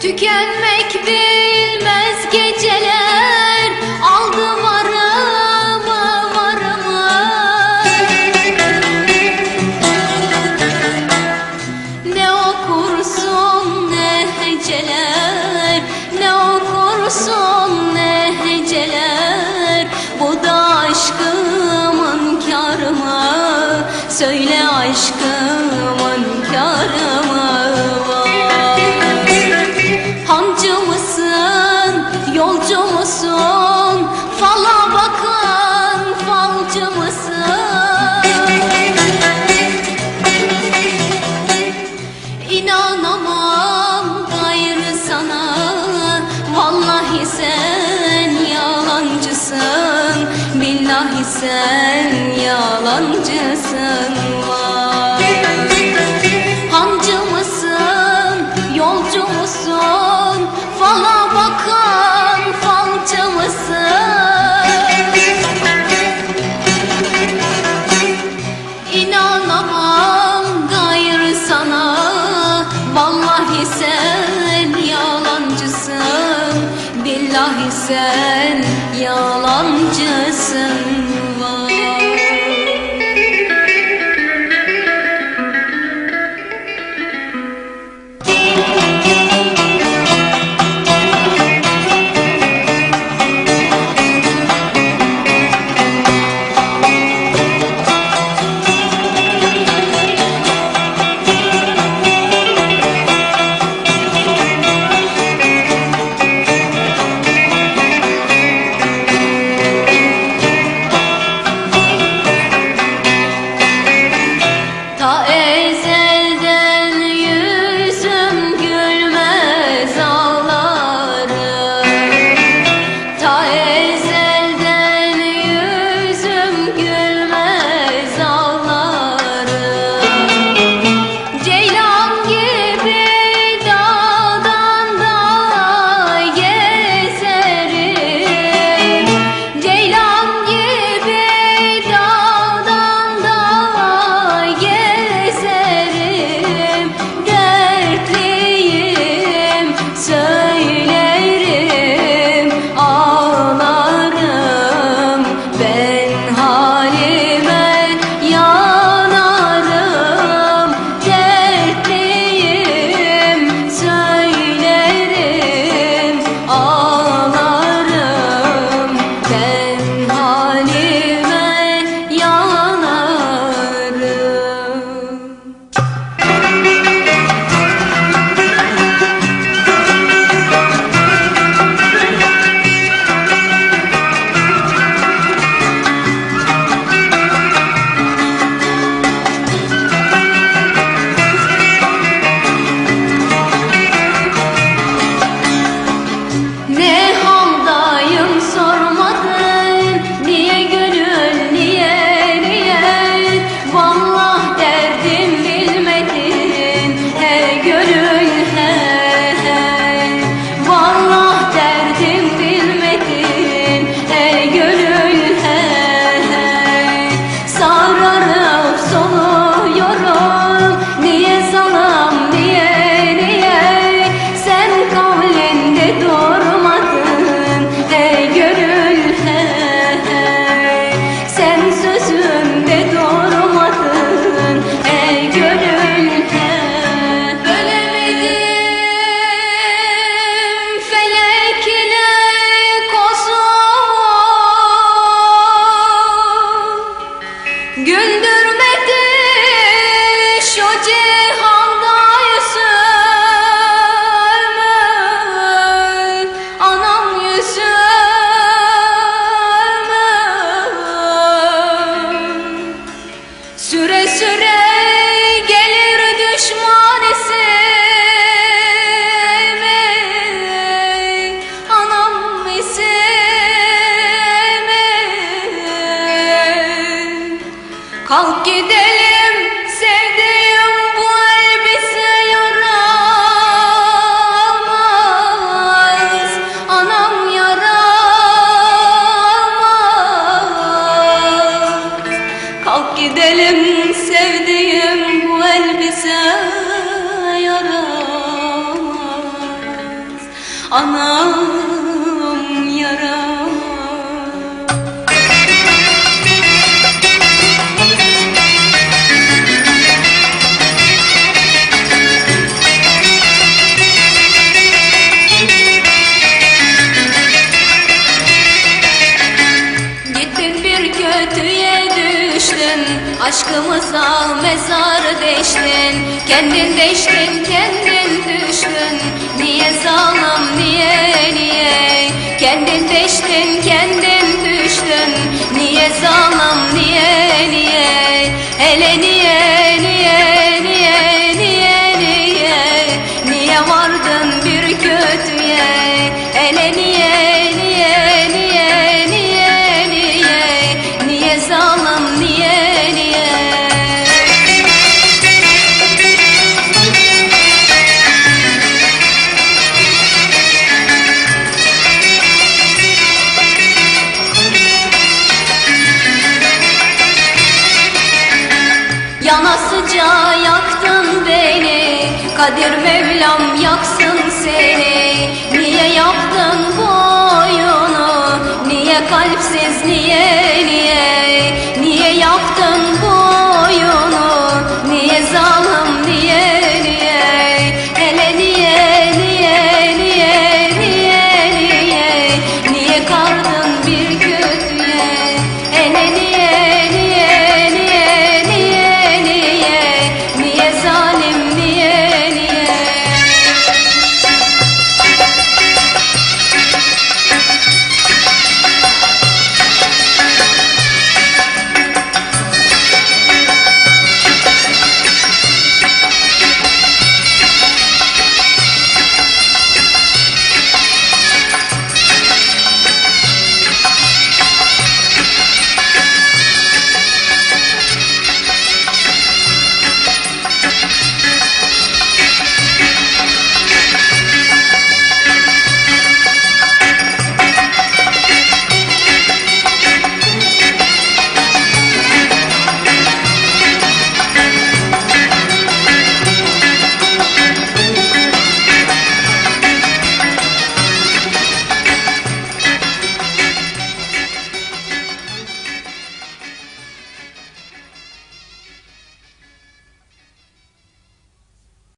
Tükenmek bilmez geceler aldı varımı varımı. Ne okursun ne heceler ne okursun ne heceler. Bu da aşkımın karımı söyle aşkımın karımı Vallahi sen yalancısın. Billahi sen yalancısın. amcasın. sure sure anam yaram Gittin bir kötüye düştün Aşkımı mezar deştin. Kendin deştin kendin Yıllarca yaktın beni Kadir Mevlam yaksın seni. Niye yaptın boyunu Niye kalpsiz niye niye? Niye yaptın boyunu Niye zalim